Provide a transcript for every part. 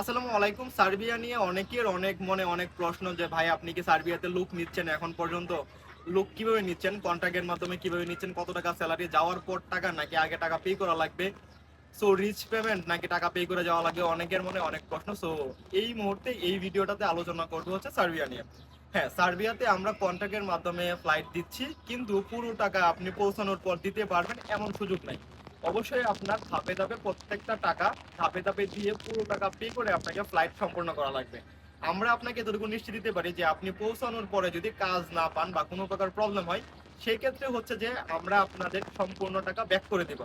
আসসালামু আলাইকুম, সার্বিয়া নিয়ে অনেকের অনেক মনে অনেক প্রশ্ন যে, ভাই, আপনি কি সার্বিয়াতে লুক নিচ্ছেন এখন পর্যন্ত? লুক কীভাবে নিচ্ছেন? কন্ট্রাক্টের মাধ্যমে কীভাবে নিচ্ছেন? কত টাকা স্যালারি যাওয়ার পর টাকা নাকি আগে টাকা পে করা লাগবে? সো রিচ পেমেন্ট নাকি টাকা পে করে যাওয়া লাগবে? অনেকের মনে অনেক প্রশ্ন। সো এই মুহূর্তে এই ভিডিওটাতে আলোচনা করব হচ্ছে সার্বিয়া নিয়ে। হ্যাঁ সার্বিয়াতে আমরা কন্ট্রাক্টের মাধ্যমে ফ্লাইট দিচ্ছি, কিন্তু পুরো টাকা আপনি পৌঁছানোর পর দিতে পারবেন, এমন সুযোগ নাই। অবশ্যই আপনার ধাপে ধাপে প্রত্যেকটা টাকা ধাপে ধাপে দিয়ে পুরো টাকা পে করে আপনাকে ফ্লাইট সম্পূর্ণ করা লাগবে। আমরা আপনাকে এতটুকু নিশ্চিত দিতে পারি যে আপনি পৌঁছানোর পরে যদি কাজ না পান বা কোনো প্রকার প্রবলেম হয় সেই ক্ষেত্রে হচ্ছে যে আমরা আপনাদের সম্পূর্ণ টাকা ব্যাক করে দেব।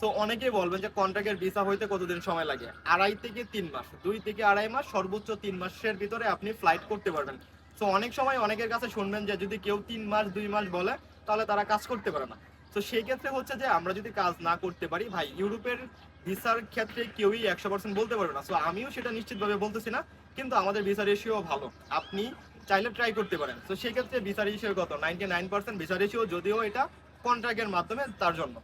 তো অনেকেই বলবেন যে কন্ট্রাক্টের ভিসা হইতে কতদিন সময় লাগে? আড়াই থেকে তিন মাস, দুই থেকে আড়াই মাস, সর্বোচ্চ তিন মাসের ভিতরে আপনি ফ্লাইট করতে পারবেন। তো অনেক সময় অনেকের কাছে শুনবেন যে যদি কেউ তিন মাস, দুই মাস বলে, তাহলে তারা কাজ করতে পারে না। তো সেই ক্ষেত্রে হচ্ছে যে আমরা যদি কাজ না করতে পারি, ভাই, ইউরোপের ভিসার ক্ষেত্রে কেউই একশো পার্সেন্ট বলতে পারবে না। সো আমিও সেটা নিশ্চিতভাবে বলতেছি না, কিন্তু আমাদের ভিসা রেশিও ভালো। আপনি চাইলে ট্রাই করতে পারেন। তো সেই ক্ষেত্রে ভিসা রেশিও কত? Ninety nine percent visa ratio যদিও এটা কন্ট্রাক্টের মাধ্যমে তার জন্য।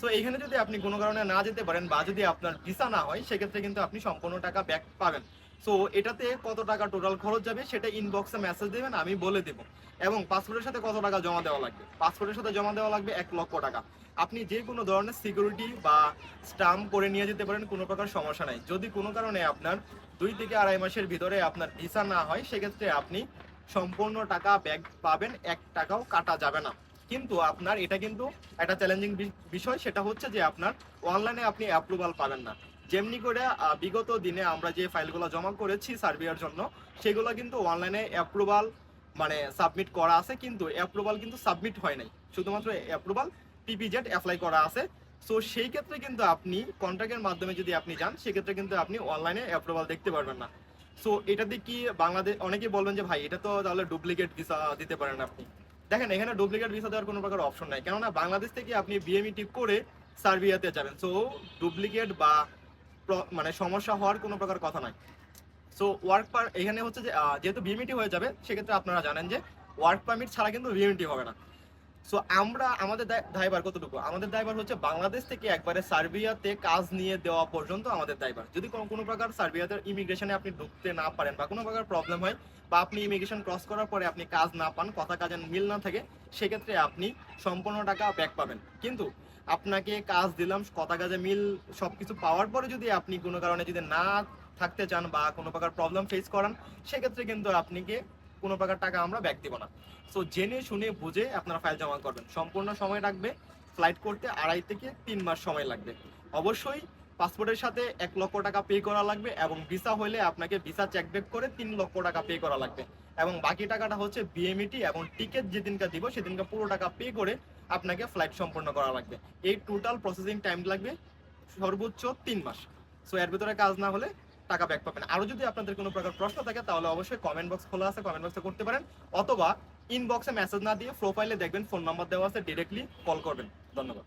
সো এখানে যদি আপনি কোনো কারণে না যেতে পারেন বা যদি আপনার ভিসা না হয়, সেক্ষেত্রে কিন্তু আপনি সম্পূর্ণ টাকা ব্যাক পাবেন। সো এটাতে কত টাকা টোটাল খরচ যাবে সেটা ইনবক্সে মেসেজ দেবেন, আমি বলে দেবো। এবং পাসপোর্টের সাথে কত টাকা জমা দেওয়া লাগবে? পাসপোর্টের সাথে জমা দেওয়া লাগবে এক লক্ষ টাকা। আপনি যে কোনো ধরনের সিকিউরিটি বা স্টাম্প করে নিয়ে যেতে পারেন, কোনো প্রকার সমস্যা নাই। যদি কোনো কারণে আপনার দুই থেকে আড়াই মাসের ভিতরে আপনার ভিসা না হয়, সেক্ষেত্রে আপনি সম্পূর্ণ টাকা ব্যাক পাবেন, এক টাকাও কাটা যাবে না। কিন্তু আপনার, এটা কিন্তু একটা চ্যালেঞ্জিং বিষয়, সেটা হচ্ছে যে আপনার অনলাইনে আপনি অ্যাপ্রুভাল পাবেন না। যেমনি করে বিগত দিনে আমরা যে ফাইলগুলো জমা করেছি সার্বিয়ার জন্য, সেগুলো কিন্তু অনলাইনে অ্যাপ্রুভাল মানে সাবমিট করা আছে, কিন্তু অ্যাপ্রুভাল কিন্তু সাবমিট হয় নাই। শুধুমাত্র অ্যাপ্রুভাল পিপিজেড অ্যাপ্লাই করা আছে। সো সেই ক্ষেত্রে কিন্তু আপনি কন্ট্রাক্টের মাধ্যমে যদি আপনি যান, সেক্ষেত্রে কিন্তু আপনি অনলাইনে অ্যাপ্রুভাল দেখতে পারবেন না। সো এটাতে কি বাংলাদেশ, অনেকেই বলবেন যে, ভাই, এটা তো তাহলে ডুপ্লিকেট ভিসা দিতে পারেন আপনি। দেখেন, এখানে ডুপ্লিকেট ভিসা দেওয়ার কোনো প্রকার অপশন নাই। কেননা, বাংলাদেশ থেকে আপনি বিএমইটি করে সার্বিয়াতে যাবেন। সো ডুপ্লিকেট বা মানে সমস্যা হওয়ার কোনো প্রকার কথা নয়। সো ওয়ার্ক পার এখানে হচ্ছে যে যেহেতু বিএমইটি হয়ে যাবে, সেক্ষেত্রে আপনারা জানেন যে ওয়ার্ক পারমিট ছাড়া কিন্তু বিএমইটি হবে না। সো আমরা, আমাদের দায়- দায়ভার কতটুকু? আমাদের দায়ভার হচ্ছে বাংলাদেশ থেকে একবারে সার্বিয়াতে কাজ নিয়ে দেওয়া পর্যন্ত আমাদের দায়ভার যদি কোনো কোনো প্রকার সার্বিয়াতে ইমিগ্রেশনে আপনি ঢুকতে না পারেন বা কোনো প্রকার প্রবলেম হয় বা আপনি ইমিগ্রেশন ক্রস করার পরে আপনি কাজ না পান, কথা কাজের মিল না থাকে, সেক্ষেত্রে আপনি সম্পূর্ণ টাকা ব্যাক পাবেন। কিন্তু আপনাকে কাজ দিলাম, কথা কাজে মিল সবকিছু পাওয়ার পরে যদি আপনি কোনো কারণে যদি না থাকতে চান বা কোনো প্রকার প্রবলেম ফেস করান, সেক্ষেত্রে কিন্তু আপনাকে কোনো প্রকার টাকা আমরা ব্যাক দিব না। সো জেনে শুনে বুঝে আপনারা ফাইল জমা করবেন। সম্পূর্ণ সময় লাগবে ফ্লাইট করতে, আড়াই থেকে তিন মাস সময় লাগবে। অবশ্যই পাসপোর্টের সাথে এক লক্ষ টাকা পে করা লাগবে এবং ভিসা হলে আপনাকে ভিসা চেক ব্যাক করে তিন লক্ষ টাকা পে করা লাগবে। এবং বাকি টাকাটা হচ্ছে বিএমইটি এবং টিকিট যেদিনকে দিব সেদিনকে পুরো টাকা পে করে আপনাকে ফ্লাইট সম্পন্ন করা লাগবে। এই টোটাল প্রসেসিং টাইম লাগবে সর্বোচ্চ তিন মাস। সো এর ভিতরে কাজ না হলে টাকা ব্যাক পাবেন। আরও যদি আপনাদের কোনো প্রকার প্রশ্ন থাকে, তাহলে অবশ্যই কমেন্ট বক্স খোলা আছে কমেন্ট বক্সে করতে পারেন, অথবা ইনবক্সে মেসেজ না দিয়ে প্রোফাইলে দেখবেন ফোন নাম্বার দেওয়া আছে ডিরেক্টলি কল করবেন। ধন্যবাদ।